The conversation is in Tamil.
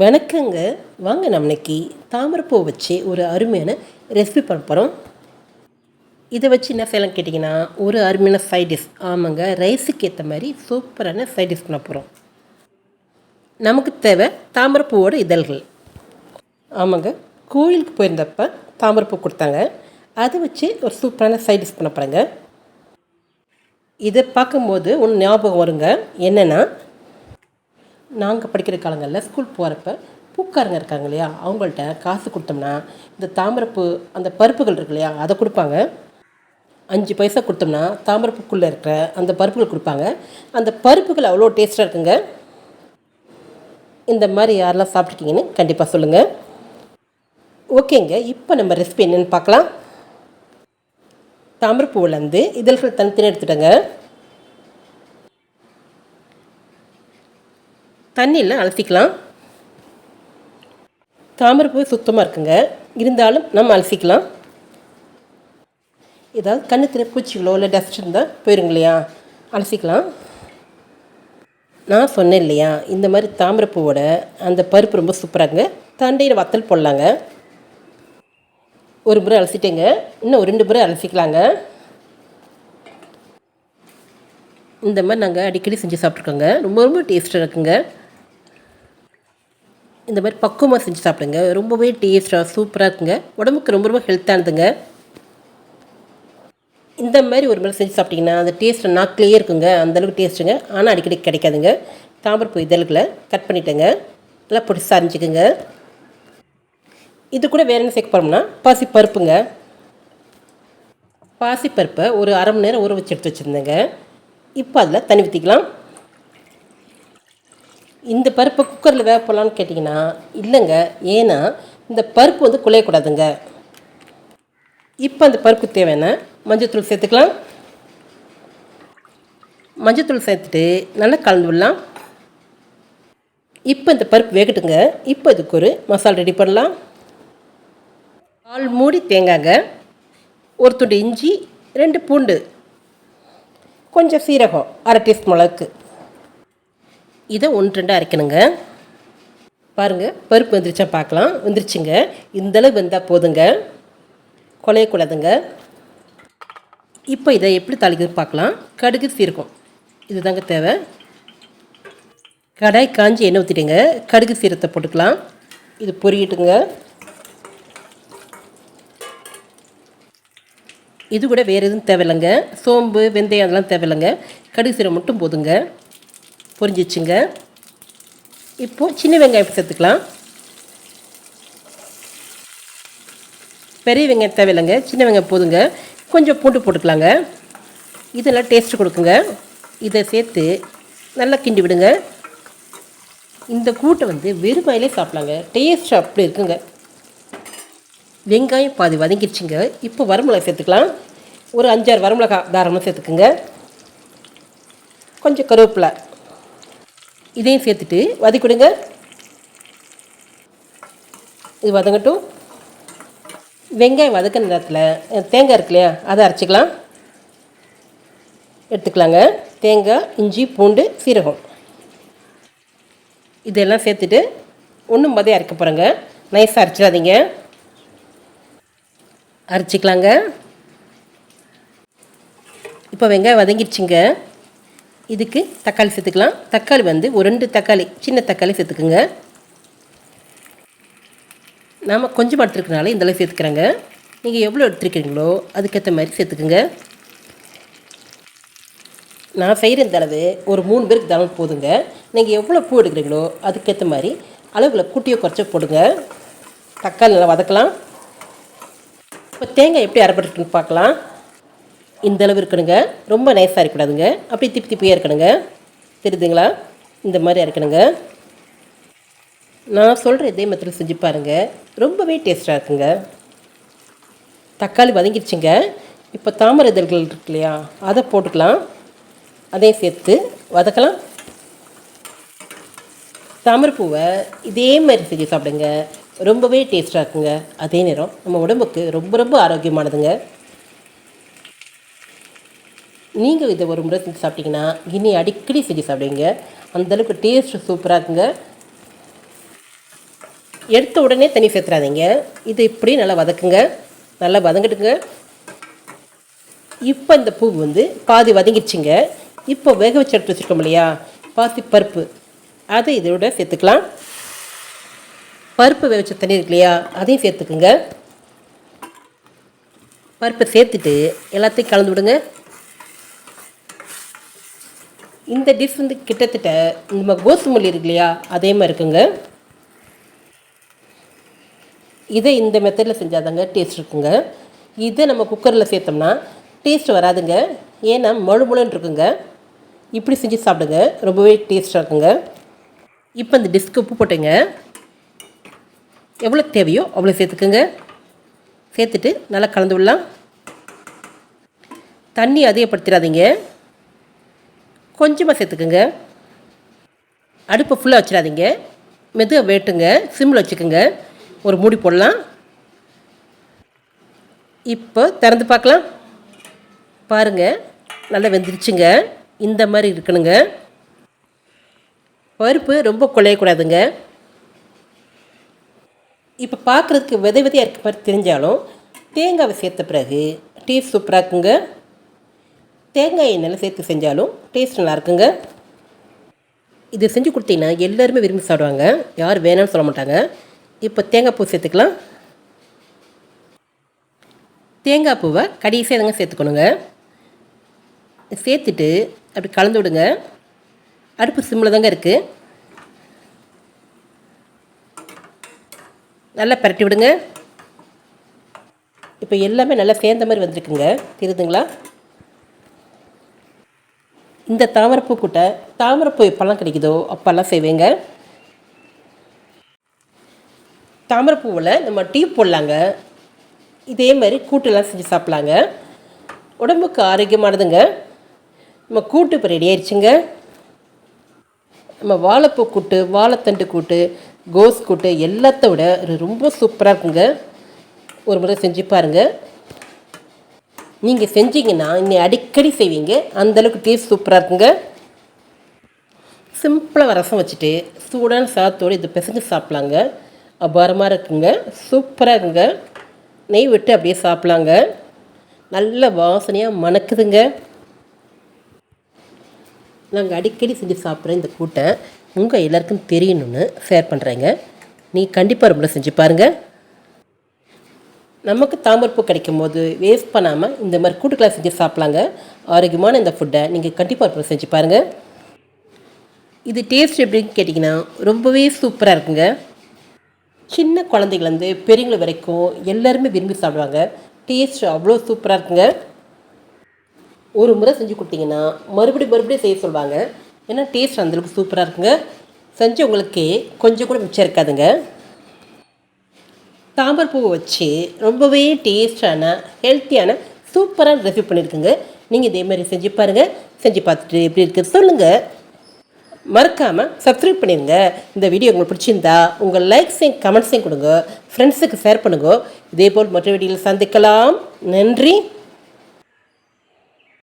வணக்கங்க. வாங்க நம்ம இன்னைக்கு தாமரைப்பூ வச்சு ஒரு அருமையான ரெசிபி பண்ண போகிறோம் இதை வச்சு என்ன செய்யலாம் கேட்டிங்கன்னா ஒரு அருமையான சைட் டிஷ் ஆமாங்க ரைஸுக்கு ஏற்ற மாதிரி சூப்பரான சைட் டிஷ் பண்ண போகிறோம் நமக்கு தேவை தாமரைப்பூவோட இதழ்கள். ஆமாங்க கோயிலுக்கு போயிருந்தப்ப தாமரைப்பூ கொடுத்தாங்க. அதை வச்சு ஒரு சூப்பரான சைட் டிஷ் பண்ண போகிறேங்க இதை பார்க்கும்போது ஒன்று ஞாபகம் வருங்க. என்னென்னா நாங்கள் படிக்கிற காலங்களில் ஸ்கூல் போகிறப்ப பூக்காரங்க இருக்காங்க இல்லையா? அவங்கள்ட்ட காசு கொடுத்தோம்னா இந்த தாமரைப்பூ அந்த பருப்புகள் இருக்கு இல்லையா? அதை கொடுப்பாங்க. அஞ்சு பைசா கொடுத்தோம்னா தாமரைப்பூக்குள்ளே இருக்கிற அந்த பருப்புகள் கொடுப்பாங்க. அந்த பருப்புகள் அவ்வளோ டேஸ்ட்டாக இருக்குங்க. இந்த மாதிரி யாரெல்லாம் சாப்பிட்ருக்கீங்கன்னு கண்டிப்பாக சொல்லுங்கள் ஓகேங்க இப்போ நம்ம ரெசிபி என்னென்னு பார்க்கலாம். தாமரைப்பூவிலேருந்து இதழ்கள் தனித்தனி எடுத்துட்டேங்க. தண்ணியில் அலசிக்கலாம். தாமரைப்பூ சுத்தமாக இருக்குங்க. இருந்தாலும் நம்ம அலசிக்கலாம். ஏதாவது கண்ணுத்தில் பூச்சிகளோ இல்லை டஸ்ட் இருந்தால் போயிருங்க இல்லையா? அலசிக்கலாம். நான் சொன்னேன் இல்லையா? இந்த மாதிரி தாமரைப்பூவோட அந்த பருப்பு ரொம்ப சூப்பராங்க தண்டையில் வத்தல் போடலாங்க. ஒரு முறை அலசிட்டேங்க. இன்னும் ஒரு ரெண்டு முறை அலசிக்கலாங்க. இந்த மாதிரி நாங்கள் அடிக்கடி செஞ்சு சாப்பிட்ருக்கோங்க ரொம்ப ரொம்ப டேஸ்ட்டாக இருக்குங்க. இந்த மாதிரி பக்குவமாக செஞ்சு சாப்பிடுங்க. ரொம்பவே டேஸ்ட்டாக சூப்பராக இருக்குங்க. உடம்புக்கு ரொம்ப ரொம்ப ஹெல்த்தானதுங்க இந்த மாதிரி ஒரு முறை செஞ்சு சாப்பிட்டிங்கன்னா அந்த டேஸ்ட் நாக்கிலேயே இருக்குங்க. அந்தளவுக்கு டேஸ்ட்டுங்க ஆனால் அடிக்கடி கிடைக்காதுங்க. தாமரைப்பூ இதழ்களை கட் பண்ணிட்டேங்க. நல்லா பிடிச்சி அரிஞ்சிக்குங்க. இது கூட வேறு என்ன சேர்க்க போகிறோம்னா பாசி பருப்புங்க ஒரு அரை மணி நேரம் ஊற வச்சு எடுத்து வச்சுருந்தேங்க. இப்போ அதில் தண்ணி ஊற்றிக்கலாம் இந்த பருப்பை குக்கரில் வேக போடலான்னு கேட்டிங்கன்னா இல்லைங்க. ஏன்னா இந்த பருப்பு வந்து குலையக்கூடாதுங்க இப்போ அந்த பருப்பு தேவையான மஞ்சத்தூள் சேர்த்துக்கலாம். மஞ்சத்தூள் சேர்த்துட்டு நல்லா கலந்து விடலாம். இப்போ இந்த பருப்பு வேகட்டுங்க. இப்போ இதுக்கு ஒரு மசாலா ரெடி பண்ணலாம். பால் மூடி தேங்காங்க ஒரு துண்டு இஞ்சி ரெண்டு பூண்டு. கொஞ்சம் சீரகம் அரை டீஸ்பூன் அளவுக்கு. இதை ஒன்று ரெண்டாக அரைக்கணுங்க. பாருங்கள் பருப்பு வந்துருச்சா பார்க்கலாம். வந்துருச்சுங்க. இந்தளவு வெந்தால் போதுங்க. குலையக்கூடாதுங்க இப்போ இதை எப்படி தாளிக்கிறது பார்க்கலாம். கடுகு சீரகம். இது தாங்க தேவை. கடாய் காஞ்சி எண்ணெய் ஊற்றிட்டுங்க கடுகு சீரத்தை போட்டுக்கலாம். இது பொரியட்டுங்க. இது கூட வேறு எதுவும் தேவையில்லைங்க. சோம்பு வெந்தயம் அதெல்லாம் தேவையில்லைங்க. கடுகு சீரம் மட்டும் போதுங்க. பொரிஞ்சிச்சுங்க. இப்போது சின்ன வெங்காயம் சேர்த்துக்கலாம். பெரிய வெங்காயம் தேவையில்லைங்க. சின்ன வெங்காயம் போதுங்க. கொஞ்சம் பூண்டு போட்டுக்கலாங்க. இதெல்லாம் டேஸ்ட்டு கொடுக்குங்க. இதை சேர்த்து நல்லா கிண்டி விடுங்க. இந்த கூட்டை வந்து வெறுமையிலே சாப்பிட்லாங்க. டேஸ்ட் அப்படி இருக்குங்க. வெங்காயம் பாதி வதங்கிடுச்சுங்க இப்போ வரமிளகா சேர்த்துக்கலாம். ஒரு அஞ்சாறு வரமிளகா தாராளமாக சேர்த்துக்குங்க. கொஞ்சம் கருவேப்பிலை. இதையும் சேர்த்துட்டு வதக்கிடுங்க இது வதங்கட்டும். வெங்காயம் வதக்கின நேரத்தில் தேங்காய் இருக்கு இல்லையா அதை அரைச்சிக்கலாம். எடுத்துக்கலாங்க. தேங்காய் இஞ்சி பூண்டு சீரகம். இதெல்லாம் சேர்த்துட்டு ஒன்றும் மதியம் அரைக்க போகிறேங்க நைஸாக அரைச்சிடாதீங்க. அரைச்சிக்கலாங்க. இப்போ வெங்காயம் வதங்கிடுச்சுங்க. இதுக்கு தக்காளி சேர்த்துக்கலாம். தக்காளி வந்து ஒரு ரெண்டு தக்காளி சின்ன தக்காளி சேர்த்துக்குங்க. நாம் கொஞ்சமாக எடுத்துருக்கனால இந்த அளவு சேர்த்துக்கிறேங்க. நீங்கள் எவ்வளோ எடுத்துருக்கீங்களோ அதுக்கேற்ற மாதிரி சேர்த்துக்குங்க. நான் செய்கிற இந்த அளவு ஒரு மூணு பேருக்கு தளவு போதுங்க. நீங்கள் எவ்வளோ பூ எடுக்கிறீங்களோ அதுக்கேற்ற மாதிரி அளவில் கூட்டியோ குறைச்சோ போடுங்க. தக்காளி நல்லா வதக்கலாம். இப்போ தேங்காய் எப்படி அரைப்பட்டுருக்குன்னு பார்க்கலாம். இந்த அளவு இருக்கணுங்க. ரொம்ப நைஸாக இருக்கக்கூடாதுங்க. அப்படி திப்பி திப்பியாக இருக்கணுங்க. தெரியுதுங்களா? இந்த மாதிரி இருக்கணுங்க. நான் சொல்கிற இதே மெத்தடில் செஞ்சு பாருங்கள் ரொம்பவே டேஸ்ட்டாக இருக்குங்க. தக்காளி வதங்கிடுச்சுங்க இப்போ தாமரை இதழ்கள் இருக்கு இல்லையா? அதை போட்டுக்கலாம். அதையும் சேர்த்து வதக்கலாம். தாமரைப்பூவை இதே மாதிரி செஞ்சு சாப்பிடுங்க. ரொம்பவே டேஸ்ட்டாக இருக்குங்க. அதே நேரம் நம்ம உடம்புக்கு ரொம்ப ரொம்ப ஆரோக்கியமானதுங்க. நீங்கள் இதை ஒரு முறை செஞ்சு சாப்பிட்டீங்கன்னா இனி அடிக்கடி செஞ்சு சாப்பிடுவீங்க. அந்தளவுக்கு டேஸ்ட் சூப்பராக இருக்குங்க. எடுத்த உடனே தண்ணி சேர்த்துறாதீங்க. இது இப்படி நல்லா வதக்குங்க. நல்லா வதங்கிட்டுங்க. இப்போ இந்த பூ வந்து பாதி வதங்கிடுச்சுங்க. இப்போ வேக வச்சு எடுத்து வச்சுருக்கோம் இல்லையா? பாசி பருப்பு. அதை இதோட சேர்த்துக்கலாம். பருப்பு வேக வச்ச தண்ணி இருக்கு இல்லையா? அதையும் சேர்த்துக்குங்க. பருப்பை சேர்த்துட்டு எல்லாத்தையும் கலந்து விடுங்க. இந்த டிஷ் வந்து கிட்டத்தட்ட நம்ம கோசுமல்லி இருக்கு இல்லையா? அதே மாதிரி இருக்குங்க. இதை இந்த மெத்தடில் செஞ்சாதாங்க டேஸ்ட் இருக்குங்க. இதை நம்ம குக்கரில் சேர்த்தோம்னா டேஸ்ட் வராதுங்க. ஏன்னா மழு இருக்குங்க. இப்படி செஞ்சு சாப்பிடுங்க. ரொம்பவே டேஸ்ட்டாக இருக்குங்க. இப்போ இந்த டிஸ்க்கு உப்பு போட்டுங்க. எவ்வளோ தேவையோ அவ்வளோ சேர்த்துக்குங்க. சேர்த்துட்டு நல்லா கலந்து விடலாம். தண்ணி அதிகப்படுத்திடாதீங்க. கொஞ்சமாக சேர்த்துக்குங்க. அடுப்பை ஃபுல்லாக வச்சிடாதீங்க. மெதுவாக வேட்டுங்க. சிம்மில் வச்சுக்கோங்க. ஒரு மூடி போடலாம். இப்போ திறந்து பார்க்கலாம். பாருங்கள் நல்லா வெந்துருச்சுங்க. இந்த மாதிரி இருக்கணுங்க. பருப்பு ரொம்ப குழையக்கூடாதுங்க. இப்போ பார்க்குறதுக்கு விதை விதையாக இருக்க மாதிரி தெரிஞ்சாலும் தேங்காவை சேர்த்த பிறகு டீ சூப்பராக இருக்குங்க. தேங்காய் எண்ணெயில் சேர்த்து செஞ்சாலும் டேஸ்ட் நல்லா இருக்குங்க. இது செஞ்சு கொடுத்தீங்கன்னா எல்லாருமே விரும்பி சாப்பிடுவாங்க. யார் வேணாம்னு சொல்ல மாட்டாங்க. இப்போ தேங்காய் பூ சேர்த்துக்கலாம். தேங்காய் பூவை கடைசியாக தாங்க சேர்த்துக்கணுங்க. சேர்த்துட்டு அப்படி கலந்து விடுங்க. அடுப்பு சிம்மில் தாங்க இருக்குது நல்லா பரட்டி விடுங்க. இப்போ எல்லாமே நல்லா சேர்ந்த மாதிரி வந்திருக்குங்க. தெரியுதுங்களா? இந்த தாமரைப்பூ கூட்டை தாமரைப்பூ எப்போல்லாம் கிடைக்குதோ அப்போல்லாம் செய்வேங்க. தாமரைப்பூவில் நம்ம டீ போடலாங்க. இதே மாதிரி கூட்டெல்லாம் செஞ்சு சாப்பிட்லாங்க. உடம்புக்கு ஆரோக்கியமானதுங்க. நம்ம கூட்டு இப்போ ரெடி ஆயிடுச்சுங்க. நம்ம வாழைப்பூ கூட்டு வாழைத்தண்டு கூட்டு கோஸ் கூட்டு எல்லாத்த விட ரொம்ப சூப்பராக இருக்குங்க. ஒரு முறை செஞ்சு பாருங்கள் நீங்கள் செஞ்சீங்கன்னா இன்னும் அடிக்கடி செய்வீங்க. அந்தளவுக்கு டேஸ்ட் சூப்பராக இருக்குங்க. சிம்பிளாக ரசம் வச்சுட்டு சூடான சாதத்தோடு இது பிசைஞ்சு சாப்பிட்லாங்க. அபாரமாக இருக்குங்க. சூப்பராக இருக்குங்க. நெய் விட்டு அப்படியே சாப்பிட்லாங்க. நல்ல வாசனையாக மணக்குதுங்க. நாங்கள் அடிக்கடி செஞ்சு சாப்பிட்ற இந்த கூட்டை உங்கள் எல்லாருக்கும் தெரியணும்னு ஷேர் பண்ணுறேங்க நீ கண்டிப்பாக ரொம்ப செஞ்சு பாருங்கள் நமக்கு தாமரைப்பூ கிடைக்கும் போது வேஸ்ட் பண்ணாமல் இந்த மாதிரி கூட்டுக்கெல்லாம் செஞ்சு சாப்பிட்லாங்க. ஆரோக்கியமான இந்த ஃபுட்டை நீங்கள் கண்டிப்பாக இப்போ செஞ்சு பாருங்கள் இது டேஸ்ட் எப்படின்னு கேட்டிங்கன்னா ரொம்பவே சூப்பராக இருக்குங்க. சின்ன குழந்தைங்கலேருந்து பெரியவங்க வரைக்கும் எல்லாருமே விரும்பி சாப்பிடுவாங்க. டேஸ்ட் அவ்வளோ சூப்பராக இருக்குங்க. ஒரு முறை செஞ்சு கொடுத்தீங்கன்னா மறுபடியும் மறுபடியும் செய்ய சொல்லுவாங்க. ஏன்னா டேஸ்ட் அந்தளவுக்கு சூப்பராக இருக்குங்க. செஞ்சவங்களுக்கே கொஞ்சம் கூட மிச்சம் இருக்காதுங்க. தாமரை வச்சு ரொம்பவே டேஸ்டான ஹெல்த்தியான சூப்பராக ரெசிபி பண்ணியிருக்குங்க. நீங்கள் இதே மாதிரி செஞ்சு பாருங்கள் செஞ்சு பார்த்துட்டு எப்படி இருக்குது சொல்லுங்கள் மறக்காமல் சப்ஸ்கிரைப் பண்ணிடுங்க இந்த வீடியோ உங்களுக்கு பிடிச்சிருந்தா உங்கள் லைக்ஸையும் கமெண்ட்ஸையும் கொடுங்க. ஃப்ரெண்ட்ஸுக்கு ஷேர் பண்ணுங்க. இதே போல் மற்ற வீடியோவில் சந்திக்கலாம். நன்றி.